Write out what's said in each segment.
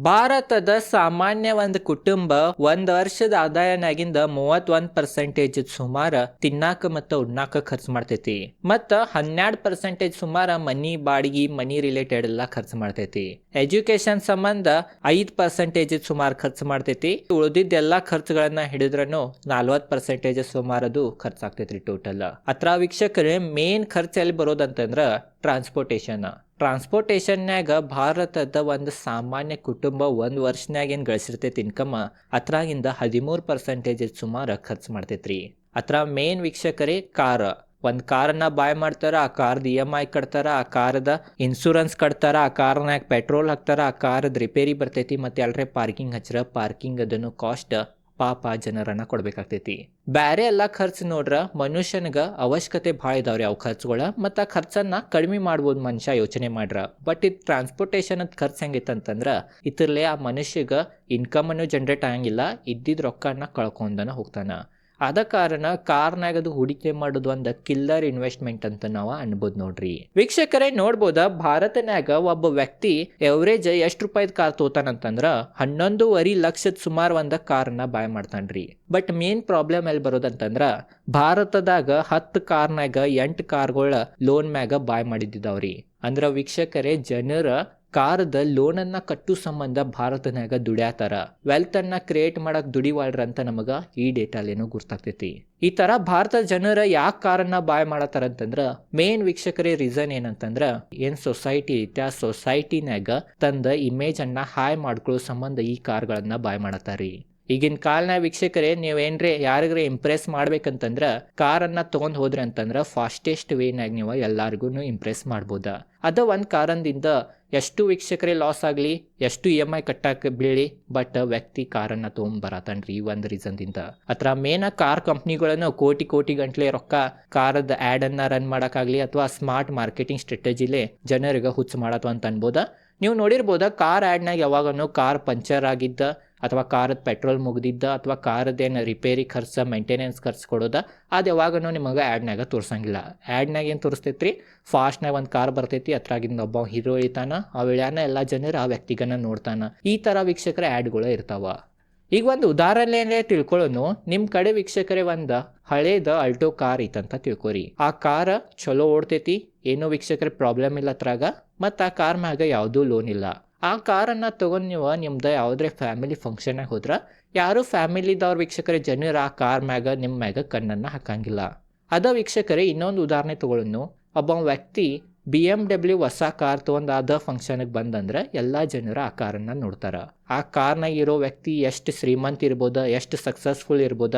ಭಾರತದ ಸಾಮಾನ್ಯ ಒಂದು ಕುಟುಂಬ ಒಂದ್ ವರ್ಷದ ಆದಾಯನಾಗಿಂದ ಮೂವತ್ತೊಂದ್ ಪರ್ಸೆಂಟೇಜ್ ಸುಮಾರ ತಿನ್ನಾಕ ಮತ್ತ ಉಣ್ಣಾಕ ಖರ್ಚು ಮಾಡ್ತೈತಿ. ಮತ್ತ ಹನ್ನೆರಡ್ ಪರ್ಸೆಂಟೇಜ್ ಸುಮಾರ ಮನಿ, ಬಾಡಿಗೆ, ಮನಿ ರಿಲೇಟೆಡ್ ಎಲ್ಲ ಖರ್ಚು ಮಾಡ್ತೈತಿ. ಎಜುಕೇಶನ್ ಸಂಬಂಧ ಐದ್ ಪರ್ಸೆಂಟೇಜ್ ಸುಮಾರು ಖರ್ಚು ಮಾಡ್ತೈತಿ. ಉಳಿದಿದ್ದೆಲ್ಲ ಖರ್ಚುಗಳನ್ನ ಹಿಡಿದ್ರನು ನಲ್ವತ್ ಪರ್ಸೆಂಟೇಜ್ ಸುಮಾರದು ಖರ್ಚಾಗ್ತೈತ್ರಿ ಟೋಟಲ್ ಅತ್ರ ವೀಕ್ಷಕರೇ ಮೇನ್ ಖರ್ಚು ಎಲ್ಲಿ ಬರೋದಂತಂದ್ರ ಟ್ರಾನ್ಸ್ಪೋರ್ಟೇಷನ್ ಟ್ರಾನ್ಸ್ಪೋರ್ಟೇಷನ್ಯಾಗ ಭಾರತದ ಒಂದು ಸಾಮಾನ್ಯ ಕುಟುಂಬ ಒಂದು ವರ್ಷನ್ಯಾಗ ಏನು ಗಳಿಸಿರ್ತೈತಿ ಇನ್ಕಮ್? ಅತ್ರಾಗಿಂದ ಹದಿಮೂರು ಪರ್ಸೆಂಟೇಜ್ ಸುಮಾರು ಖರ್ಚು ಮಾಡ್ತೈತ್ರಿ. ಅತ್ರ ಮೇನ್ ವೀಕ್ಷಕರೇ ಕಾರ್. ಒಂದು ಕಾರನ್ನ ಬಾಯ್ ಮಾಡ್ತಾರ, ಆ ಕಾರ್ದ ಇ ಎಂ ಐ ಕಟ್ತಾರ, ಆ ಕಾರದ ಇನ್ಶೂರೆನ್ಸ್ ಕಟ್ತಾರ, ಆ ಕಾರ್ನಾಗ ಪೆಟ್ರೋಲ್ ಹಾಕ್ತಾರ, ಆ ಕಾರದ ರಿಪೇರಿ ಬರ್ತೈತಿ ಮತ್ತೆ ಎಲ್ರೆ ಪಾರ್ಕಿಂಗ್ ಹಚ್ಚಿರ ಪಾರ್ಕಿಂಗ್ ಅದನ್ನು ಕಾಸ್ಟ್ ಪಾಪ ಜನರನ್ನ ಕೊಡ್ಬೇಕಾಗ್ತೈತಿ. ಬ್ಯಾರೆ ಎಲ್ಲ ಖರ್ಚು ನೋಡ್ರ ಮನುಷ್ಯನಿಗ ಅವಶ್ಯಕತೆ ಭಾಳ ಇದಾವ್ರಿ ಅವು ಖರ್ಚುಗಳ, ಮತ್ತು ಖರ್ಚನ್ನ ಕಡಿಮೆ ಮಾಡ್ಬೋದು ಮನುಷ್ಯ ಯೋಚನೆ ಮಾಡ್ರ. ಬಟ್ ಇದು ಟ್ರಾನ್ಸ್ಪೋರ್ಟೇಷನ್ ಖರ್ಚು ಹೆಂಗೈತಂತಂದ್ರ ಇದ್ರಲ್ಲೇ ಆ ಮನುಷ್ಯಗ ಇನ್ಕಮನ್ನು ಜನ್ರೇಟ್ ಆಗಂಗಿಲ್ಲ, ಇದ್ದಿದ್ ರೊಕ್ಕನ ಕಳ್ಕೊಂಡನ ಹೋಗ್ತಾನ. ಆದ ಕಾರಣ ಕಾರ್ನಾಗ ಅದು ಹೂಡಿಕೆ ಮಾಡೋದು ಒಂದು ಕಿಲ್ಲರ್ ಇನ್ವೆಸ್ಟ್ಮೆಂಟ್ ಅಂತ ನಾವು ಅನ್ಬೋದು ನೋಡ್ರಿ. ವೀಕ್ಷಕರೇ, ನೋಡ್ಬೋದ? ಭಾರತನಾಗ ಒಬ್ಬ ವ್ಯಕ್ತಿ ಎವರೇಜ್ ಎಷ್ಟು ರೂಪಾಯಿದ ಕಾರ್ ತೋತಾನಂತಂದ್ರ ಹನ್ನೊಂದೂವರೆ ಲಕ್ಷದ ಸುಮಾರು ಒಂದ ಕಾರ್ನ ಬಾಯ್ ಮಾಡ್ತಾನ್ರಿ. ಬಟ್ ಮೇನ್ ಪ್ರಾಬ್ಲಮ್ ಎಲ್ಲಿ ಬರೋದಂತಂದ್ರ ಭಾರತದಾಗ ಹತ್ತು ಕಾರ್ನಾಗ ಎಂಟು ಕಾರ್ಗಳ ಲೋನ್ ಮ್ಯಾಗ ಬಾಯ್ ಮಾಡಿದ್ದಾವ್ರಿ ಅಂದ್ರ ವೀಕ್ಷಕರೇ, ಜನರ ಕಾರದ ಲೋನನ್ನ ಕಟ್ಟು ಸಂಬಂಧ ಭಾರತನಾಗ ದುಡ್ಯಾತಾರ. ವೆಲ್ತ್ ಅನ್ನ ಕ್ರಿಯೇಟ್ ಮಾಡಕ್ ದುಡಿವಾಳ್ರ ಅಂತ ನಮಗ ಈ ಡೇಟಾಲೇನೋ ಗುರ್ತಾಗ್ತೈತಿ. ಈ ತರ ಭಾರತದ ಜನರ ಯಾಕೆ ಕಾರನ್ನ ಬಾಯ್ ಮಾಡತ್ತಾರ ಅಂತಂದ್ರ ಮೇನ್ ವೀಕ್ಷಕರೇ ರೀಸನ್ ಏನಂತಂದ್ರ, ಏನ್ ಸೊಸೈಟಿ ಐತಿ, ಆ ಸೊಸೈಟಿನಾಗ ತಂದ ಇಮೇಜ್ ಅನ್ನ ಹಾಯ್ ಮಾಡ್ಕೊಳ್ಳೋ ಸಂಬಂಧ ಈ ಕಾರ್ಗಳನ್ನ ಬಾಯ್ ಮಾಡತ್ತಾರಿ ಈಗಿನ ಕಾಲ್ನ ವೀಕ್ಷಕರೇ, ನೀವೇನ್ರಿ ಯಾರಿಗ್ರೆ ಇಂಪ್ರೆಸ್ ಮಾಡ್ಬೇಕಂತಂದ್ರ, ಕಾರನ್ನ ತಗೊಂಡ್ ಹೋದ್ರಿ ಅಂತಂದ್ರ ಫಾಸ್ಟೆಸ್ಟ್ ವೇನಾಗ ನೀವು ಎಲ್ಲಾರ್ಗು ಇಂಪ್ರೆಸ್ ಮಾಡ್ಬೋದ. ಅದ ಒಂದ್ ಕಾರಣದಿಂದ ಎಷ್ಟು ವೀಕ್ಷಕರೇ ಲಾಸ್ ಆಗಲಿ, ಎಷ್ಟು ಇ ಎಂ ಐ ಕಟ್ಟಾಕ ಬೀಳಿ ಬಟ್ ವ್ಯಕ್ತಿ ಕಾರನ್ನ ತೊಗೊಂಬರತಾನ್ರಿ ಈ ಒಂದು ರೀಸನ್ದಿಂದ ಅತ್ರ ಮೇನ್ ಕಾರ್ ಕಂಪ್ನಿಗಳನ್ನು ಕೋಟಿ ಕೋಟಿ ಗಂಟ್ಲೆ ರೊಕ್ಕ ಕಾರದ ಆ್ಯಡನ್ನು ರನ್ ಮಾಡೋಕ್ಕಾಗಲಿ ಅಥವಾ ಸ್ಮಾರ್ಟ್ ಮಾರ್ಕೆಟಿಂಗ್ ಸ್ಟ್ರಾಟಜಿಲೇ ಜನರಿಗೆ ಹುಚ್ಚು ಮಾಡತ್ವ ಅಂತ ಅನ್ಬೋದ? ನೀವು ನೋಡಿರ್ಬೋದ ಕಾರ್ ಆ್ಯಡ್ನಾಗ ಯಾವಾಗನು ಕಾರ್ ಪಂಚರ್ ಆಗಿದ್ದ, ಅಥವಾ ಕಾರದ ಪೆಟ್ರೋಲ್ ಮುಗ್ದಿದ್ದ, ಅಥವಾ ಕಾರದ್ದೇನು ರಿಪೇರಿ ಖರ್ಚು ಮೇಂಟೆನೆನ್ಸ್ ಖರ್ಚು ಕೊಡೋದ, ಅದು ಯಾವಾಗನೂ ನಿಮಗೆ ಆ್ಯಡ್ನಾಗ ತೋರ್ಸಂಗಿಲ್ಲ. ಆ್ಯಡ್ನಾಗ ಏನು ತೋರಿಸ್ತೈತ್ರಿ? ಫಾಸ್ಟ್ನಾಗ ಒಂದು ಕಾರ್ ಬರ್ತೈತಿ, ಅದ್ರಾಗಿಂದ ಒಬ್ಬ ಹೀರೋ ಇಳಿತಾನ ಆ ವೇಳ್ಯಾನ ಎಲ್ಲ ಜನರು ಆ ವ್ಯಕ್ತಿಗನ್ನ ನೋಡ್ತಾನ. ಈ ಥರ ವೀಕ್ಷಕರ ಆ್ಯಡ್ಗಳು ಇರ್ತಾವ. ಈಗ ಒಂದು ಉದಾಹರಣೆ ತಿಳ್ಕೊಳ್ಳೋನು ನಿಮ್ಮ ಕಡೆ ವೀಕ್ಷಕರೇ ಒಂದು ಹಳೇದ ಅಲ್ಟೋ ಕಾರ್ ಐತಂತ ತಿಳ್ಕೊರಿ. ಆ ಕಾರ ಚಲೋ ಓಡ್ತೈತಿ, ಏನೋ ವೀಕ್ಷಕರ ಪ್ರಾಬ್ಲಮ್ ಇಲ್ಲ ಅತ್ರಾಗ, ಮತ್ತು ಆ ಕಾರ್ ಮ್ಯಾಗ ಯಾವುದೂ ಲೋನ್ ಇಲ್ಲ. ಆ ಕಾರನ್ನು ತೊಗೊಂಡು ನೀವು ನಿಮ್ದು ಯಾವುದೇ ಫ್ಯಾಮಿಲಿ ಫಂಕ್ಷನ್ ಹೋದ್ರ, ಯಾರು ಫ್ಯಾಮಿಲಿದವ್ರ ವೀಕ್ಷಕರ ಜನರು ಆ ಕಾರ್ ಮ್ಯಾಗ ನಿಮ್ಮ ಮ್ಯಾಗ ಕಣ್ಣನ್ನು ಹಾಕಂಗಿಲ್ಲ. ಅದ ವೀಕ್ಷಕರೇ ಇನ್ನೊಂದು ಉದಾಹರಣೆ ತಗೊಳ್ಳೋನು ಒಬ್ಬ ವ್ಯಕ್ತಿ ಬಿ ಎಂ ಡಬ್ಲ್ಯೂ ಹೊಸ ಕಾರ್ ತೊಗೊಂಡು ಅದ ಫಂಕ್ಷನ್ಗೆ ಬಂದಂದ್ರೆ ಎಲ್ಲ ಜನರು ಆ ಕಾರನ್ನು ನೋಡ್ತಾರೆ. ಆ ಕಾರ್ನಾಗ ಇರೋ ವ್ಯಕ್ತಿ ಎಷ್ಟು ಶ್ರೀಮಂತ ಇರ್ಬೋದ, ಎಷ್ಟು ಸಕ್ಸಸ್ಫುಲ್ ಇರ್ಬೋದ,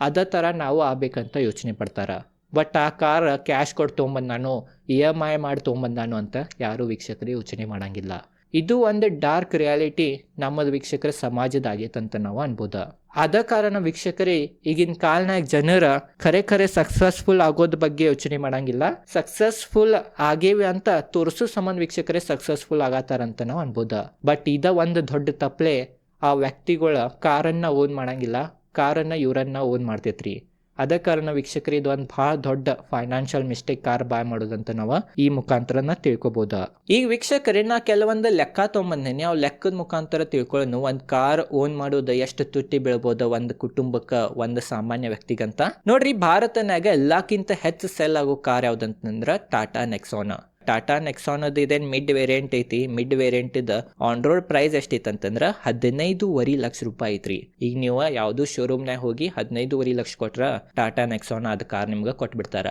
ಅದ ಥರ ನಾವು ಆಗ್ಬೇಕಂತ ಯೋಚನೆ ಪಡ್ತಾರೆ. ಬಟ್ ಆ ಕಾರ್ ಕ್ಯಾಶ್ ಕೊಟ್ಟು ತೊಗೊಂಬಂದಾನು ಇ ಎಂ ಐ ಮಾಡಿ ತೊಗೊಂಬಂದಾನು ಅಂತ ಯಾರೂ ವೀಕ್ಷಕರು ಯೋಚನೆ ಮಾಡಂಗಿಲ್ಲ. ಇದು ಒಂದು ಡಾರ್ಕ್ ರಿಯಾಲಿಟಿ ನಮ್ಮದು ವೀಕ್ಷಕರ ಸಮಾಜದ ಅಂತ ನಾವು ಅನ್ಬೋದು. ಆದ ಕಾರಣ ವೀಕ್ಷಕರೇ, ಈಗಿನ ಕಾಲ್ನಾಗ ಜನರ ಖರೆ ಖರೆ ಸಕ್ಸಸ್ಫುಲ್ ಆಗೋದ್ ಬಗ್ಗೆ ಯೋಚನೆ ಮಾಡಂಗಿಲ್ಲ. ಸಕ್ಸಸ್ಫುಲ್ ಆಗೇವಿ ಅಂತ ತೋರಿಸೋ ಸಂಬಂಧ ವೀಕ್ಷಕರೇ ಸಕ್ಸಸ್ಫುಲ್ ಆಗತ್ತಾರಂತ ನಾವು ಅನ್ಬೋದು. ಬಟ್ ಇದ ಒಂದು ದೊಡ್ಡ ತಪ್ಪಲೆ ಆ ವ್ಯಕ್ತಿಗಳ ಕಾರನ್ನ ಓನ್ ಮಾಡಂಗಿಲ್ಲ. ಕಾರನ್ನ ಇವರನ್ನ ಓನ್ ಮಾಡ್ತೈತ್ರಿ. ಅದ ಕಾರಣ ವೀಕ್ಷಕರು, ಇದು ಒಂದು ಭಾಳ ದೊಡ್ಡ ಫೈನಾನ್ಷಿಯಲ್ ಮಿಸ್ಟೇಕ್ ಕಾರ್ ಬಾಯ್ ಮಾಡೋದಂತ ನಾವು ಈ ಮುಖಾಂತರನ ತಿಳ್ಕೊಬಹುದು ಈಗ ವೀಕ್ಷಕರೇ, ನಾ ಕೆಲವೊಂದು ಲೆಕ್ಕ ತೊಗೊಂಬಂದೇನಿ ಅವ್ ಲೆಕ್ಕದ ಮುಖಾಂತರ ತಿಳ್ಕೊಳ್ಳೋನು ಒಂದು ಕಾರ್ ಓನ್ ಮಾಡೋದು, ಎಷ್ಟು ತುಟ್ಟಿ ಬೀಳ್ಬೋದು, ಒಂದು ಕುಟುಂಬಕ್ಕ ಒಂದು ಸಾಮಾನ್ಯ ವ್ಯಕ್ತಿಗಂತ. ನೋಡ್ರಿ ಭಾರತನಾಗ ಎಲ್ಲಕ್ಕಿಂತ ಹೆಚ್ಚು ಸೆಲ್ ಆಗೋ ಕಾರ್ ಯಾವ್ದಂತಂದ್ರ ಟಾಟಾ ನೆಕ್ಸಾನ್ ಟಾಟಾ ನೆಕ್ಸಾನದು ಇದೇನು ಮಿಡ್ ವೇರಿಯಂಟ್ ಐತಿ. ಮಿಡ್ ವೇರಿಯಂಟ್ ಇದ ಆನ್ ರೋಡ್ ಪ್ರೈಸ್ ಎಷ್ಟಿತ್ತು ಅಂತಂದ್ರೆ ಹದಿನೈದೂವರೆ ಲಕ್ಷ ರೂಪಾಯಿ ಐತ್ರಿ. ಈಗ ನೀವು ಯಾವುದು ಶೋರೂಮ್ನಾಗ ಹೋಗಿ ಹದಿನೈದೂವರೆ ಲಕ್ಷ ಕೊಟ್ರ ಟಾಟಾ ನೆಕ್ಸಾನ್ ಅದ ಕಾರ್ ನಿಮ್ಗೆ ಕೊಟ್ಬಿಡ್ತಾರ.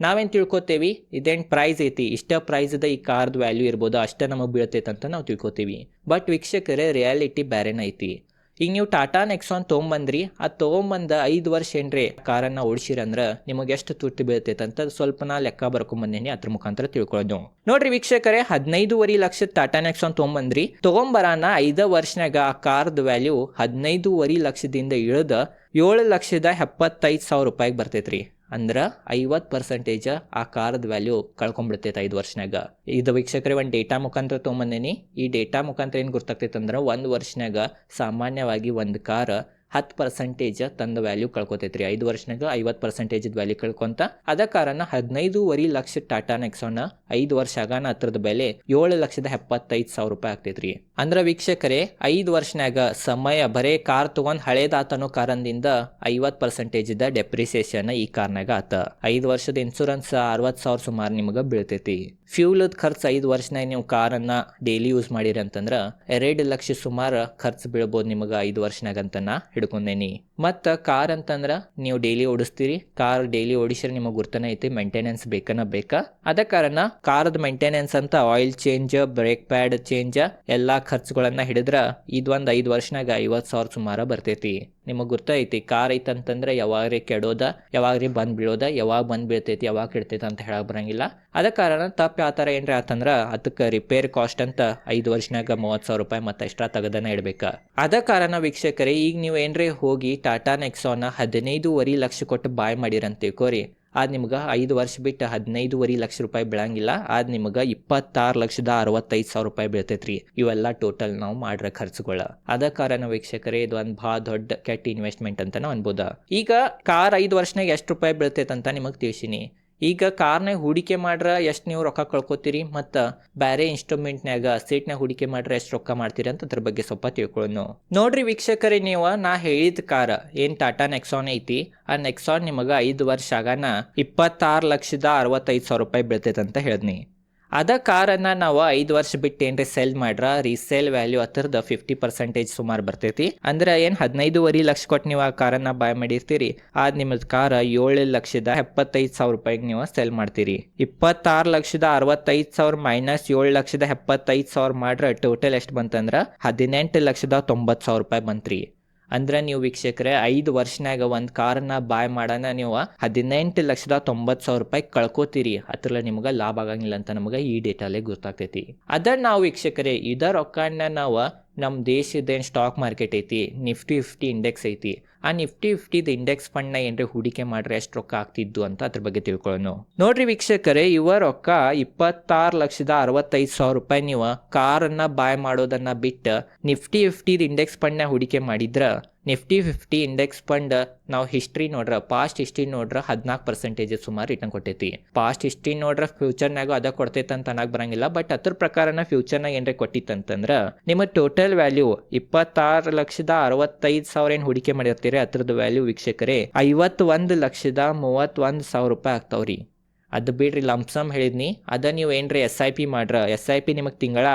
ನಾವೇನು ತಿಳ್ಕೊತೇವಿ? ಇದೇನು ಪ್ರೈಸ್ ಐತಿ. ಇಷ್ಟ ಪ್ರೈಸ್ದ ಈ ಕಾರ್ದು ವ್ಯಾಲ್ಯೂ ಇರ್ಬೋದು, ಅಷ್ಟೇ ನಮಗೆ ಬೀಳ್ತೈತೆ ಅಂತ ನಾವು ತಿಳ್ಕೊತೀವಿ. ಬಟ್ ವೀಕ್ಷಕರೇ ರಿಯಾಲಿಟಿ ಬೇರೆನ ಐತಿ. ಈಗ ನೀವು ಟಾಟಾ ನೆಕ್ಸಾನ್ ತೊಗೊಂಬಂದ್ರಿ ಆ ತೊಗೊಂಬಂದ ಐದು ವರ್ಷ ಏನ್ರಿ? ಕಾರನ್ನ ಓಡಿಸಿರಂದ್ರೆ ನಿಮಗೆ ಎಷ್ಟು ತುರ್ತು ಬೀಳ್ತೈತೆ ಅಂತ ಸ್ವಲ್ಪ ನಾ ಲೆಕ್ಕ ಬರ್ಕೊಂಬಂದೇನಿ ಅದ್ರ ಮುಖಾಂತರ ತಿಳ್ಕೊಳ್ಳೋದು ನೋಡ್ರಿ ವೀಕ್ಷಕರೇ, ಹದಿನೈದೂವರೆ ಲಕ್ಷದ ಟಾಟಾ ನೆಕ್ಸಾನ್ ತೊಗೊಂಬಂದ್ರಿ. ತೊಗೊಂಬರಾನ ಐದ ವರ್ಷನಾಗ ಆ ಕಾರ್ದ ವ್ಯಾಲ್ಯೂ ಹದಿನೈದೂವರೆ ಲಕ್ಷದಿಂದ ಇಳಿದ ಏಳು ಲಕ್ಷದ ಎಪ್ಪತ್ತೈದು ಸಾವಿರ ರೂಪಾಯಿಗೆ ಬರ್ತೈತ್ರಿ. ಅಂದ್ರೆ ಐವತ್ತು ಪರ್ಸೆಂಟೇಜ್ ಆ ಕಾರದ ವ್ಯಾಲ್ಯೂ ಕಳ್ಕೊಂಡ್ಬಿಡ್ತೈತೆ ಐದು ವರ್ಷನಾಗ ಇದು ವೀಕ್ಷಕರೇ ಒಂದು ಡೇಟಾ ಮುಖಾಂತರ ತೊಗೊಂಬಂದೇನಿ. ಈ ಡೇಟಾ ಮುಖಾಂತರ ಏನು ಗೊತ್ತಾಗ್ತೈತೆ ಅಂದ್ರೆ ಒಂದು ವರ್ಷನಾಗ ಸಾಮಾನ್ಯವಾಗಿ ಒಂದು ಕಾರ್ ಹತ್ತು ಪರ್ಸೆಂಟೇಜ್ ತಂದ ವ್ಯಾಲ್ಯೂ ಕಳ್ಕೊತೈತ್ರಿ. ಐದು ವರ್ಷನಾಗ ಐವತ್ತು ಪರ್ಸೆಂಟೇಜ್ ವ್ಯಾಲ್ಯೂ ಕಳ್ಕೊಂತ, ಅದ ಕಾರಣ ಹದಿನೈದೂವರೆ ಲಕ್ಷ ಟಾಟಾ ನೆಕ್ಸಾನ್ ಐದು ವರ್ಷ ಆಗಾನ ಹತ್ರದ ಬೆಲೆ ಏಳು ಲಕ್ಷದ ಎಪ್ಪತ್ತೈದು ಸಾವಿರ ರೂಪಾಯಿ ಆಗ್ತೈತ್ರಿ. ಅಂದ್ರ ವೀಕ್ಷಕರೇ, ಐದು ವರ್ಷನಾಗ ಸಮಯ ಬರೇ ಕಾರ್ ತಗೊಂಡ್ ಹಳೇದಾತನೋ ಕಾರಣದಿಂದ ಐವತ್ತು ಪರ್ಸೆಂಟೇಜ್ ದ ಡೆಪ್ರಿಸಿಯೇಷನ್ ಈ ಕಾರ್ನಾಗ ಆತ. ಐದು ವರ್ಷದ ಇನ್ಶೂರೆನ್ಸ್ ಅರವತ್ತು ಸಾವಿರ ಸುಮಾರು ನಿಮಗೆ ಬೀಳ್ತೈತಿ. ಫ್ಯೂಲದ ಖರ್ಚು ಐದು ವರ್ಷನಾಗ ನೀವು ಕಾರನ್ನ ಡೈಲಿ ಯೂಸ್ ಮಾಡಿರಿ ಅಂತಂದ್ರ ಎರಡು ಲಕ್ಷ ಸುಮಾರು ಖರ್ಚು ಬೀಳ್ಬೋದು ನಿಮಗೆ ಐದು ವರ್ಷನಾಗ ಅಂತ ನಾ con Denis. ಮತ್ತು ಕಾರ್ ಅಂತಂದ್ರೆ ನೀವು ಡೈಲಿ ಓಡಿಸ್ತೀರಿ. ಕಾರ್ ಡೈಲಿ ಓಡಿಸ್ರೆ ನಿಮಗೆ ಗುರ್ತನ ಐತಿ ಮೇಂಟೆನೆನ್ಸ್ ಬೇಕನ ಬೇಕಾ. ಅದ ಕಾರಣ ಕಾರ್ದ ಮೇಂಟೆನೆನ್ಸ್ ಅಂತ oil change brake pad change ಎಲ್ಲಾ ಖರ್ಚುಗಳನ್ನ ಹಿಡಿದ್ರ ಒಂದು ಐದು ವರ್ಷನಾಗ ಐವತ್ತು ಸಾವಿರ ಸುಮಾರ ಬರ್ತೈತಿ. ನಿಮಗೆ ಗೊತ್ತೈತಿ ಕಾರ್ ಐತಂತಂದ್ರೆ ಯಾವಾಗ್ರಿ ಕೆಡೋದ ಯಾವಾಗ್ರಿ ಬಂದ್ ಬೀಳೋದ, ಯಾವಾಗ ಬಂದ್ ಬೀಳ್ತೈತಿ, ಯಾವಾಗ ಕೆಡ್ತೈತಿ ಅಂತ ಹೇಳಕ್ ಬರಂಗಿಲ್ಲ. ಅದ ಕಾರಣ ತಪ್ಪು ಯಾವ ಥರ ಏನ್ರಿ ಆತಂದ್ರ ಅದಕ್ಕೆ ರಿಪೇರ್ ಕಾಸ್ಟ್ ಅಂತ ಐದು ವರ್ಷನಾಗ ಮೂವತ್ತು ಸಾವಿರ ರೂಪಾಯಿ ಮತ್ತೆ ಎಕ್ಸ್ಟ್ರಾ ತೆಗದನ ಇಡ್ಬೇಕ. ಅದ ಕಾರಣ ವೀಕ್ಷಕರೇ, ಈಗ ನೀವು ಏನ್ರಿ ಹೋಗಿ ಟಾಟಾ ನೆಕ್ಸಾನ ಹದಿನೈದೂವರೆ ಲಕ್ಷ ಕೊಟ್ಟು ಬಾಯ್ ಮಾಡಿರಂತ ಕೋರಿ. ಅದು ನಿಮ್ಗೆ ಐದು ವರ್ಷ ಬಿಟ್ಟು ಹದಿನೈದೂವರೆ ಲಕ್ಷ ರೂಪಾಯಿ ಬೀಳಂಗಿಲ್ಲ. ಅದು ನಿಮ್ಗೆ ಇಪ್ಪತ್ತಾರು ಲಕ್ಷದ ಅರವತ್ತೈದು ಸಾವಿರ ರೂಪಾಯಿ ಬೀಳ್ತೈತ್ರಿ. ಇವೆಲ್ಲ ಟೋಟಲ್ ನಾವು ಮಾಡ್ರ ಖರ್ಚುಗಳ. ಅದ ಕಾರಣ ವೀಕ್ಷಕರೇ, ಇದು ಒಂದು ಭಾಳ ದೊಡ್ಡ ಕೆಟ್ಟ ಇನ್ವೆಸ್ಟ್ಮೆಂಟ್ ಅಂತಾನೆ ಅನ್ಬೋದ. ಈಗ ಕಾರ್ ಐದು ವರ್ಷನಾಗ ಎಷ್ಟು ರೂಪಾಯಿ ಬೀಳ್ತೈತೆ ಅಂತ ನಿಮಗೆ ತಿಳಿಸಿನಿ. ಈಗ ಕಾರ್ನಾಗ ಹೂಡಿಕೆ ಮಾಡ್ರ ಎಷ್ಟು ನೀವು ರೊಕ್ಕ ಕಳ್ಕೊತೀರಿ? ಮತ್ತು ಬೇರೆ ಇನ್ಸ್ಟ್ರೂಮೆಂಟ್ನಾಗ ಸೀಟ್ನಾಗ ಹೂಡಿಕೆ ಮಾಡ್ರೆ ಎಷ್ಟು ರೊಕ್ಕ ಮಾಡ್ತೀರಿ ಅಂತ ಅದ್ರ ಬಗ್ಗೆ ಸ್ವಲ್ಪ ತಿಳ್ಕೊಳ್ಳೋಣ ನೋಡ್ರಿ ವೀಕ್ಷಕರೇ, ನೀವು ನಾ ಹೇಳಿದ ಕಾರ್ ಏನು ಟಾಟಾ ನೆಕ್ಸಾನ್ ಐತಿ, ಆ ನೆಕ್ಸಾನ್ ನಿಮಗೆ ಐದು ವರ್ಷ ಆಗಾನ ಇಪ್ಪತ್ತಾರು ಲಕ್ಷದ ಅರವತ್ತೈದು ಸಾವಿರ ರೂಪಾಯಿ ಬೀಳ್ತೈತೆ ಅಂತ ಹೇಳಿದ್ನಿ. ಅದ ಕಾರನ್ನ ನಾವು ಐದು ವರ್ಷ ಬಿಟ್ಟು ಏನ್ರಿ ಸೆಲ್ ಮಾಡ್ರ. ರೀಸೇಲ್ ವ್ಯಾಲ್ಯೂ ಹತ್ತಿರದ ಫಿಫ್ಟಿ ಪರ್ಸೆಂಟೇಜ್ ಸುಮಾರು ಬರ್ತೈತಿ. ಅಂದ್ರೆ ಏನು ಹದಿನೈದುವರೆ ಲಕ್ಷ ಕೊಟ್ಟು ನೀವು ಆ ಕಾರನ್ನ ಬಾಯ್ ಮಾಡಿರ್ತೀರಿ. ಆದ್ ನಿಮ್ಮದು ಕಾರ ಏಳು ಲಕ್ಷದ ಎಪ್ಪತ್ತೈದು ಸಾವಿರ ರೂಪಾಯಿಗೆ ನೀವು ಸೆಲ್ ಮಾಡ್ತೀರಿ. ಇಪ್ಪತ್ತಾರು ಲಕ್ಷದ ಅರವತ್ತೈದು ಸಾವಿರ ಮೈನಸ್ ಏಳು ಲಕ್ಷದ ಎಪ್ಪತ್ತೈದು ಸಾವಿರ ಮಾಡ್ರೆ ಟೋಟಲ್ ಎಷ್ಟು ಬಂತಂದ್ರೆ? ಹದಿನೆಂಟು ಲಕ್ಷದ ತೊಂಬತ್ತು ಸಾವಿರ ರೂಪಾಯಿ ಬಂತ್ರಿ. ಅಂದ್ರೆ ನೀವು ವೀಕ್ಷಕರೇ, ಐದು ವರ್ಷನಾಗ ಒಂದು ಕಾರನ್ನ ಬಾಯ್ ಮಾಡೋಣ ನೀವು ಹದಿನೆಂಟು ಲಕ್ಷದ ತೊಂಬತ್ತು ಸಾವಿರ ರೂಪಾಯಿ ಕಳ್ಕೊತೀರಿ. ಅದ್ರಲ್ಲಿ ನಿಮ್ಗೆ ಲಾಭ ಆಗಂಗಿಲ್ಲ ಅಂತ ನಮ್ಗೆ ಈ ಡೇಟಲ್ಲೇ ಗೊತ್ತಾಗ್ತೈತಿ. ಅದ ನಾವು ವೀಕ್ಷಕರೇ, ಇದ ರೊಕ್ಕನ ನಾವು ನಮ್ಮ ದೇಶದ ಸ್ಟಾಕ್ ಮಾರ್ಕೆಟ್ ಐತಿ ನಿಫ್ಟಿ ಫಿಫ್ಟಿ ಇಂಡೆಕ್ಸ್ ಐತಿ. ಆ ನಿಫ್ಟಿ ಫಿಫ್ಟಿದ ಇಂಡೆಕ್ಸ್ ಫಂಡ್ನ ಏನ್ರೀ ಹೂಡಿಕೆ ಮಾಡ್ರೆ ಎಷ್ಟು ರೊಕ್ಕ ಆಗ್ತಿದ್ದು ಅಂತ ಅದ್ರ ಬಗ್ಗೆ ತಿಳ್ಕೊಳ್ಳೋಣ. ನೋಡ್ರಿ ವೀಕ್ಷಕರೇ, ಇವ ರೊಕ್ಕ ಇಪ್ಪತ್ತಾರು ಲಕ್ಷದ ಅರವತ್ತೈದು ಸಾವಿರ ರೂಪಾಯಿ ನೀವು ಕಾರನ್ನ ಬಾಯ್ ಮಾಡೋದನ್ನ ಬಿಟ್ಟು ನಿಫ್ಟಿ ಫಿಫ್ಟಿದ್ ಇಂಡೆಕ್ಸ್ ಫಂಡ್ನ ಹೂಡಿಕೆ ಮಾಡಿದ್ರ, ನಿಫ್ಟಿ ಫಿಫ್ಟಿ ಇಂಡೆಕ್ಸ್ ಫಂಡ್ ನಾವು ಹಿಸ್ಟ್ರಿ ನೋಡ್ರ ಪಾಸ್ಟ್ ಹಿಸ್ಟ್ರಿ ನೋಡ್ರ ಹದಿನಾಲ್ಕು ಪರ್ಸೆಂಟೇಜ್ ಸುಮಾರು ರಿಟರ್ನ್ ಕೊಟ್ಟೈತಿ. ಪಾಸ್ಟ್ ಹಿಸ್ಟ್ರಿ ನೋಡ್ರ ಫ್ಯೂಚರ್ನಾಗ ಅದ ಕೊಡ್ತೈತೆ ಅಂತ ಅನ್ನಕ್ ಬರಂಗಿಲ್ಲ ಬಟ್ ಅದ್ರ ಪ್ರಕಾರನ ಫ್ಯೂಚರ್ನಾಗ ಏನ್ರಿ ಕೊಟ್ಟಿತ್ತಂತಂದ್ರ, ನಿಮ್ಮ ಟೋಟಲ್ ವ್ಯಾಲ್ಯೂ ಇಪ್ಪತ್ತಾರು ಲಕ್ಷದ ಅರವತ್ತೈದು ಸಾವಿರ ಏನು ಹೂಡಿಕೆ ಮಾಡಿರ್ತೀರಿ ಅದ್ರದ್ದು ವ್ಯಾಲ್ಯೂ ವೀಕ್ಷಕರೇ ಐವತ್ತೊಂದು ಲಕ್ಷದ ಮೂವತ್ತೊಂದು ಸಾವಿರ ರೂಪಾಯಿ ಆಗ್ತಾವ್ರಿ. ಅದು ಬಿಡ್ರಿ ಲಂಪ್ಸಮ್ ಹೇಳಿದ್ನಿ. ಅದ ನೀವು ಏನ್ರಿ ಎಸ್ ಐ ಪಿ ಮಾಡ್ರ? ಎಸ್ ಐ ಪಿ ನಿಮಗೆ ತಿಂಗಳ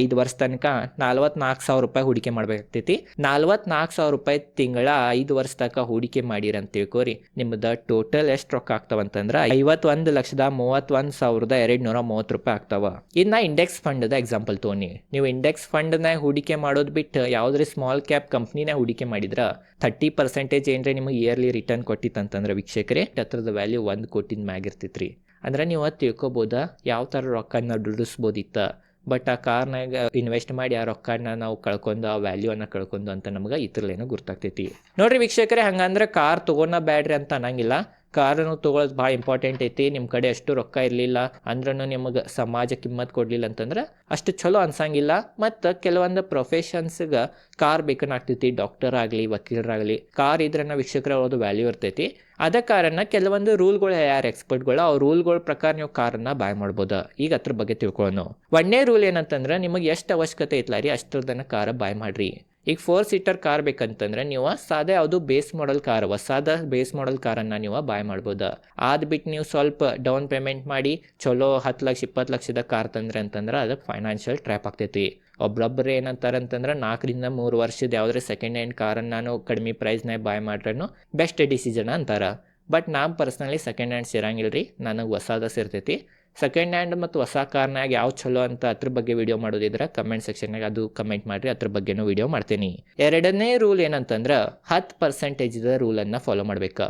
ಐದು ವರ್ಷ ತನಕ ನಾಲ್ವತ್ನಾಲ್ಕು ಸಾವಿರ ರೂಪಾಯಿ ಹೂಡಿಕೆ ಮಾಡ್ಬೇಕಾಗ್ತೈತಿ. ನಾಲ್ವತ್ನಾಲ್ಕು ಸಾವಿರ ರೂಪಾಯಿ ತಿಂಗಳ ಐದು ವರ್ಷ ತನಕ ಹೂಡಿಕೆ ಮಾಡಿರಂತ ತಿಳ್ಕೊರಿ ನಿಮ್ದು ಟೋಟಲ್ ಎಷ್ಟು ರೊಕ್ಕ ಆಗ್ತಾವಂತಂದ್ರೆ ಐವತ್ತೊಂದು ಲಕ್ಷದ ಮೂವತ್ತೊಂದು ಸಾವಿರದ ಎರಡು ನೂರ ಮೂವತ್ತು ರೂಪಾಯಿ ಆಗ್ತಾವ. ಇನ್ನ ಇಂಡೆಕ್ಸ್ ಫಂಡ್ದ ಎಕ್ಸಾಂಪಲ್ ತೋನಿ. ನೀವು ಇಂಡೆಕ್ಸ್ ಫಂಡ್ನಾಗ ಹೂಡಿಕೆ ಮಾಡೋದು ಬಿಟ್ಟು ಯಾವುದ್ರಿ ಸ್ಮಾಲ್ ಕ್ಯಾಪ್ ಕಂಪ್ನಿನ ಹೂಡಿಕೆ ಮಾಡಿದ್ರ ಥರ್ಟಿ ಪರ್ಸೆಂಟೇಜ್ ಏನ್ರಿ ನಿಮಗೆ ಇಯರ್ಲಿ ರಿಟರ್ನ್ ಕೊಟ್ಟಿತ್ತಂತಂದ್ರೆ ವೀಕ್ಷಕರೇ ಹತ್ರದ ವ್ಯಾಲ್ಯೂ ಒಂದು ಕೋಟಿನ ಮ್ಯಾಗ ಇರ್ತಿತ್ರಿ. ಅಂದ್ರೆ ನೀವು ಅದು ತಿಳ್ಕೊಬೋದ? ಯಾವ ಥರ ರೊಕ್ಕನ ದುಡಿಸ್ಬೋದಿತ್ತು? ಬಟ್ ಆ ಕಾರ್ನಾಗ ಇನ್ವೆಸ್ಟ್ ಮಾಡಿ ಆ ರೊಕ್ಕನ ನಾವು ಕಳ್ಕೊಂಡು, ಆ ವ್ಯಾಲ್ಯೂನ ಕಳ್ಕೊಂಡು ಅಂತ ನಮ್ಗೆ ಇದ್ರಲ್ಲೇನೋ ಗೊತ್ತಾಗ್ತೈತಿ ನೋಡ್ರಿ ವೀಕ್ಷಕರೇ, ಹಂಗಂದ್ರೆ ಕಾರ್ ತೊಗೊಂಡ ಬ್ಯಾಡ್ರಿ ಅಂತ ಅನ್ನಂಗಿಲ್ಲ. ಕಾರನ್ನು ತೊಗೊಳೋದು ಭಾಳ ಇಂಪಾರ್ಟೆಂಟ್ ಐತಿ. ನಿಮ್ಮ ಕಡೆ ಅಷ್ಟು ರೊಕ್ಕ ಇರಲಿಲ್ಲ ಅಂದ್ರೂ ನಿಮಗೆ ಸಮಾಜ ಕಿಮ್ಮತ್ ಕೊಡಲಿಲ್ಲ ಅಂತಂದ್ರೆ ಅಷ್ಟು ಚಲೋ ಅನ್ಸಂಗಿಲ್ಲ. ಮತ್ತು ಕೆಲವೊಂದು ಪ್ರೊಫೆಷನ್ಸ್ಗೆ ಕಾರ್ ಬೇಕನ್ನಾಗ್ತೈತಿ ಡಾಕ್ಟರ್ ಆಗಲಿ, ವಕೀಲರಾಗಲಿ. ಕಾರ್ ಇದ್ರೆ ನಾವು ವೀಕ್ಷಕರ ಅವ್ರದ್ದು ವ್ಯಾಲ್ಯೂ ಇರ್ತೈತಿ. ಅದ ಕಾರಣ ಕೆಲವೊಂದು ರೂಲ್ಗಳು ಯಾರು ಎಕ್ಸ್ಪರ್ಟ್ಗಳು ಆ ರೂಲ್ಗಳ ಪ್ರಕಾರ ನೀವು ಕಾರನ್ನ ಬಾಯ್ ಮಾಡ್ಬೋದು. ಈಗ ಅದ್ರ ಬಗ್ಗೆ ತಿಳ್ಕೊಳ್ಳೋಣ. ಒಂದೇ ರೂಲ್ ಏನಂತಂದ್ರೆ ನಿಮಗೆ ಎಷ್ಟು ಅವಶ್ಯಕತೆ ಐತ್ಲ ರೀ ಅಷ್ಟರದನ್ನ ಕಾರ ಬಾಯ್ ಮಾಡ್ರಿ. ಈಗ ಫೋರ್ ಸೀಟರ್ ಕಾರ್ ಬೇಕಂತಂದ್ರೆ ನೀವು ಸಾದೇ ಯಾವುದು ಬೇಸ್ ಮಾಡಲ್ ಕಾರ್ ಹೊಸಾದ ಬೇಸ್ ಮಾಡಲ್ ಕಾರನ್ನ ನೀವು ಬಾಯ್ ಮಾಡ್ಬೋದು. ಅದು ಬಿಟ್ಟು ನೀವು ಸ್ವಲ್ಪ ಡೌನ್ ಪೇಮೆಂಟ್ ಮಾಡಿ, ಚಲೋ ಹತ್ತು ಲಕ್ಷ, ಇಪ್ಪತ್ತು ಲಕ್ಷದ ಕಾರ್ ತಂದ್ರೆ ಅಂತಂದ್ರೆ ಅದಕ್ಕೆ ಫೈನಾನ್ಷಿಯಲ್ ಟ್ರ್ಯಾಪ್ ಆಗ್ತೈತಿ. ಒಬ್ಬೊಬ್ಬರು ಏನಂತಾರೆ ಅಂತಂದ್ರೆ ನಾಲ್ಕರಿಂದ ಮೂರು ವರ್ಷದ ಯಾವುದೇ ಸೆಕೆಂಡ್ ಹ್ಯಾಂಡ್ ಕಾರನ್ನು ನಾನು ಕಡಿಮೆ ಪ್ರೈಸ್ನಾಗ ಬಾಯ್ ಮಾಡ್ರೇನು ಬೆಸ್ಟ್ ಡಿಸಿಷನ್ ಅಂತಾರೆ. ಬಟ್ ನಾನು ಪರ್ಸ್ನಲಿ ಸೆಕೆಂಡ್ ಹ್ಯಾಂಡ್ಸ್ ಇರಂಗಿಲ್ಲ ರೀ, ನನಗೆ ಹೊಸದ ಸಿರ್ತೈತಿ. ಸೆಕೆಂಡ್ ಹ್ಯಾಂಡ್ ಮತ್ತು ಹೊಸ ಕಾರ್ನಾಗ ಯಾವ ಚಲೋ ಅಂತ ಅದ್ರ ಬಗ್ಗೆ ವಿಡಿಯೋ ಮಾಡೋದಿದ್ರೆ ಕಮೆಂಟ್ ಸೆಕ್ಷನ್ನಾಗ ಅದು ಕಮೆಂಟ್ ಮಾಡಿರಿ, ಅದ್ರ ಬಗ್ಗೆನೂ ವಿಡಿಯೋ ಮಾಡ್ತೀನಿ. ಎರಡನೇ ರೂಲ್ ಏನಂತಂದ್ರೆ ಹತ್ತು ಪರ್ಸೆಂಟೇಜ್ದ ರೂಲನ್ನು ಫಾಲೋ ಮಾಡ್ಬೇಕು.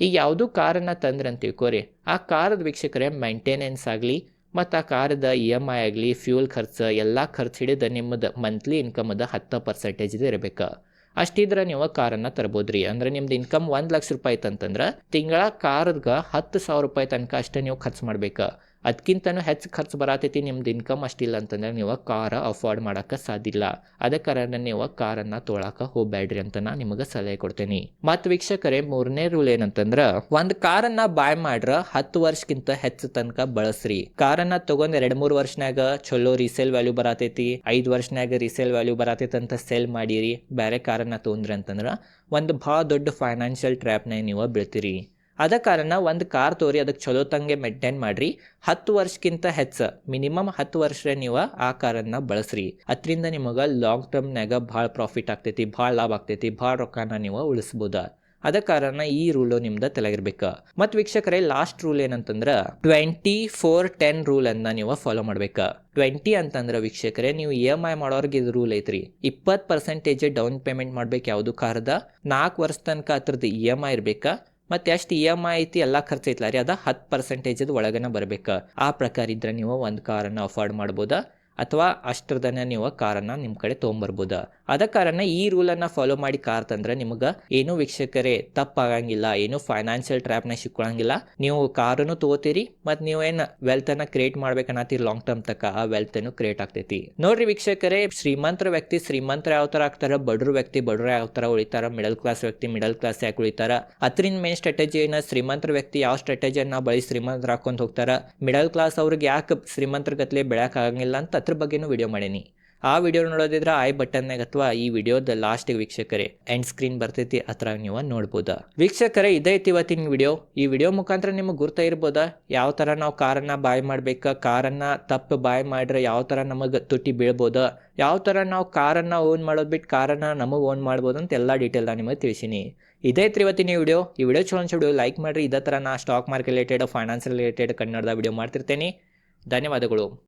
ಈಗ ಯಾವುದೂ ಕಾರನ್ನು ತಂದ್ರೆ ಅಂತ ತಿಳ್ಕೊರಿ, ಆ ಕಾರದ ವೀಕ್ಷಕರೇ ಮೈಂಟೆನೆನ್ಸ್ ಆಗಲಿ ಮತ್ತು ಆ ಕಾರದ ಇ ಎಂ ಐ ಆಗಲಿ ಫ್ಯೂಲ್ ಖರ್ಚು, ಎಲ್ಲ ಖರ್ಚು ಹಿಡಿದು ನಿಮ್ಮದು ಮಂತ್ಲಿ ಇನ್ಕಮದ ಹತ್ತು ಪರ್ಸೆಂಟೇಜ್ ಇರಬೇಕು. ಅಷ್ಟಿದ್ರೆ ನೀವು ಕಾರನ್ನು ತರ್ಬೋದ್ರಿ. ಅಂದ್ರೆ ನಿಮ್ದು ಇನ್ಕಮ್ ಒಂದು ಲಕ್ಷ ರೂಪಾಯಿ ಇತ್ತಂತಂದ್ರೆ ತಿಂಗಳ ಕಾರ್ಗೆ ಹತ್ತು ಸಾವಿರ ರೂಪಾಯಿ ತನಕ ಅಷ್ಟೇ ನೀವು ಖರ್ಚು ಮಾಡ್ಬೇಕು. ಅದಕ್ಕಿಂತನೂ ಹೆಚ್ಚು ಖರ್ಚು ಬರತೈತಿ ನಿಮ್ದು ಇನ್ಕಮ್ ಅಷ್ಟಿಲ್ಲ ಅಂತಂದ್ರೆ ನೀವು ಕಾರ ಅಫೋರ್ಡ್ ಮಾಡೋಕ್ಕೆ ಸಾಧ್ಯ ಇಲ್ಲ. ಅದ ಕಾರಣ ನೀವು ಕಾರನ್ನು ತೊಗೊಳಕ್ಕೆ ಹೋಗ್ಬೇಡ್ರಿ ಅಂತ ನಾನು ನಿಮಗೆ ಸಲಹೆ ಕೊಡ್ತೇನೆ. ಮತ್ತು ವೀಕ್ಷಕರೇ, ಮೂರನೇ ರೂಲ್ ಏನಂತಂದ್ರೆ ಒಂದು ಕಾರನ್ನ ಬಾಯ್ ಮಾಡ್ರ ಹತ್ತು ವರ್ಷಕ್ಕಿಂತ ಹೆಚ್ಚು ತನಕ ಬಳಸ್ರಿ. ಕಾರನ್ನ ತಗೊಂಡ್ ಎರಡು ಮೂರು ವರ್ಷನಾಗ ಚಲೋ ರೀಸೇಲ್ ವ್ಯಾಲ್ಯೂ ಬರತೈತಿ. ಐದು ವರ್ಷನಾಗ ರೀಸೇಲ್ ವ್ಯಾಲ್ಯೂ ಬರತೈತಿ ಅಂತ ಸೆಲ್ ಮಾಡಿರಿ. ಬೇರೆ ಕಾರನ್ನ ತೊಗೊಂಡ್ರಿ ಅಂತಂದ್ರೆ ಒಂದು ಭಾಳ ದೊಡ್ಡ ಫೈನಾನ್ಷಿಯಲ್ ಟ್ರ್ಯಾಪ್ನಾಗ ನೀವು ಬೀಳ್ತೀರಿ. ಅದ ಕಾರಣ ಒಂದು ಕಾರ್ ತೋರಿ ಅದಕ್ಕೆ ಚಲೋ ತಂಗೆ ಮೇಂಟೈನ್ ಮಾಡ್ರಿ. ಹತ್ತು ವರ್ಷಕ್ಕಿಂತ ಹೆಚ್ಚು ಮಿನಿಮಮ್ ಹತ್ತು ವರ್ಷ ನೀವು ಆ ಕಾರನ್ನು ಬಳಸ್ರಿ. ಅದರಿಂದ ನಿಮಗೆ ಲಾಂಗ್ ಟರ್ಮ್ನಾಗ ಭಾಳ ಪ್ರಾಫಿಟ್ ಆಗ್ತೈತಿ, ಭಾಳ ಲಾಭ ಆಗ್ತೈತಿ, ಭಾಳ ರೊಕ್ಕನ ನೀವು ಉಳಿಸ್ಬೋದ. ಅದ ಕಾರಣ ಈ ರೂಲು ನಿಮ್ದು ತಲೆಗಿರ್ಬೇಕು. ಮತ್ತು ವೀಕ್ಷಕರೇ ಲಾಸ್ಟ್ ರೂಲ್ ಏನಂತಂದ್ರೆ ಟ್ವೆಂಟಿ ಫೋರ್ ಟೆನ್ ರೂಲ್ ಅನ್ನ ನೀವು ಫಾಲೋ ಮಾಡ್ಬೇಕು. ಟ್ವೆಂಟಿ ಅಂತಂದ್ರೆ ವೀಕ್ಷಕರೇ, ನೀವು ಇ ಎಂ ಐ ಮಾಡೋರ್ಗೆ ಇದು ರೂಲ್ ಐತ್ರಿ. ಇಪ್ಪತ್ತು ಪರ್ಸೆಂಟೇಜ್ ಡೌನ್ ಪೇಮೆಂಟ್ ಮಾಡ್ಬೇಕು ಯಾವುದು ಕಾರ್ದ? ನಾಲ್ಕು ವರ್ಷ ತನಕ ಅದ್ರದ್ದು ಇ ಎಂ ಐ ಇರ್ಬೇಕಾ. ಮತ್ತೆ ಎಷ್ಟು ಇ ಎಂ ಐ ಐತಿ, ಎಲ್ಲ ಖರ್ಚು ಐತಲ್ಲ ರೀ ಅದ ಹತ್ತು ಪರ್ಸೆಂಟೇಜ್ ಒಳಗನ ಬರ್ಬೇಕು. ಆ ಪ್ರಕಾರ ಇದ್ರೆ ನೀವು ಒಂದು ಕಾರನ್ನು ಅಫೋರ್ಡ್ ಮಾಡ್ಬೋದಾ, ಅಥವಾ ಅಷ್ಟರದನ್ನ ನೀವು ಕಾರನ್ನು ನಿಮ್ಮ ಕಡೆ ತೊಗೊಂಬರ್ಬೋದು. ಅದ ಕಾರಣ ಈ ರೂಲನ್ನು ಫಾಲೋ ಮಾಡಿ ಕಾರ್ ತಂದ್ರೆ ನಿಮಗೆ ಏನು ವೀಕ್ಷಕರೇ ತಪ್ಪಾಗಂಗಿಲ್ಲ, ಏನು ಫೈನಾನ್ಷಿಯಲ್ ಟ್ರ್ಯಾಪ್ನ ಸಿಕ್ಕೊಳಂಗಿಲ್ಲ. ನೀವು ಕಾರನ್ನು ತಗೋತೀರಿ ಮತ್ತು ನೀವು ಏನು ವೆಲ್ತನ್ನು ಕ್ರಿಯೇಟ್ ಮಾಡ್ಬೇಕನ್ನತ್ತೀರಿ ಲಾಂಗ್ ಟರ್ಮ್ ತಕ್ಕ ಆ ವೆಲ್ತನ್ನು ಕ್ರಿಯೇಟ್ ಆಗ್ತೈತಿ. ನೋಡ್ರಿ ವೀಕ್ಷಕರೇ, ಶ್ರೀಮಂತರ ವ್ಯಕ್ತಿ ಶ್ರೀಮಂತರ ಯಾವ ಥರ ಆಗ್ತಾರ, ಬಡ್ರ ವ್ಯಕ್ತಿ ಬಡ್ರ ಯಾವ ಥರ ಉಳಿತಾರ ಮಿಡಲ್ ಕ್ಲಾಸ್ ವ್ಯಕ್ತಿ ಮಿಡಲ್ ಕ್ಲಾಸ್ ಯಾಕೆ ಉಳಿತಾರ, ಅದ್ರಿಂದ ಮೇನ್ ಸ್ಟ್ರಾಟಜಿ ಏನ, ಶ್ರೀಮಂತರ ವ್ಯಕ್ತಿ ಯಾವ ಸ್ಟ್ರಾಟಜಿಯನ್ನ ಬಳಿ ಶ್ರೀಮಂತರ ಹಾಕೊಂಡ್ ಹೋಗ್ತಾರ ಮಿಡಲ್ ಕ್ಲಾಸ್ ಅವ್ರಿಗೆ ಯಾಕೆ ಶ್ರೀಮಂತರ ಗತ್ಲೆ ಆಗಂಗಿಲ್ಲ ಅಂತ ಅದ್ರ ಬಗ್ಗೆನೂ ವಿಡಿಯೋ ಮಾಡೀನಿ. ಆ ವಿಡಿಯೋ ನೋಡೋದಿದ್ರೆ ಐ ಬಟನ್ನಾಗ ಅಥವಾ ಈ ವಿಡಿಯೋದ ಲಾಸ್ಟ್ ವೀಕ್ಷಕರೇ ಎಂಡ್ ಸ್ಕ್ರೀನ್ ಬರ್ತೈತಿ, ಅತ್ರ ನೀವು ನೋಡ್ಬೋದಾ. ವೀಕ್ಷಕರೇ ಇದೈತಿ ಇವತ್ತಿನ ವಿಡಿಯೋ. ಈ ವಿಡಿಯೋ ಮುಖಾಂತರ ನಿಮಗೆ ಗುರ್ತ ಯಾವ ಥರ ನಾವು ಕಾರನ್ನ ಬಾಯ್ ಮಾಡ್ಬೇಕಾ, ಕಾರನ್ನ ತಪ್ಪು ಬಾಯ್ ಮಾಡ್ರೆ ಯಾವ ಥರ ನಮಗೆ ತುಟ್ಟಿ ಬೀಳ್ಬೋದು, ಯಾವ ಥರ ನಾವು ಕಾರನ್ನು ಓನ್ ಮಾಡೋದು ಬಿಟ್ಟು ಕಾರನ್ನು ನಮಗೆ ಓನ್ ಮಾಡ್ಬೋದು ಅಂತ ಎಲ್ಲ ಡೀಟೇಲ್ನ ನಿಮಗೆ ತಿಳಿಸೀನಿ. ಇದೈತ್ರಿ ಇವತ್ತಿನ ವಿಡಿಯೋ. ಈ ವಿಡಿಯೋ ಚಲೋ ವಿಡಿಯೋ ಲೈಕ್ ಮಾಡಿರಿ. ಇದೇ ಥರ ನಾ stock market related finance related ಕನ್ನಡದ ವಿಡಿಯೋ ಮಾಡ್ತಿರ್ತೇನೆ. ಧನ್ಯವಾದಗಳು.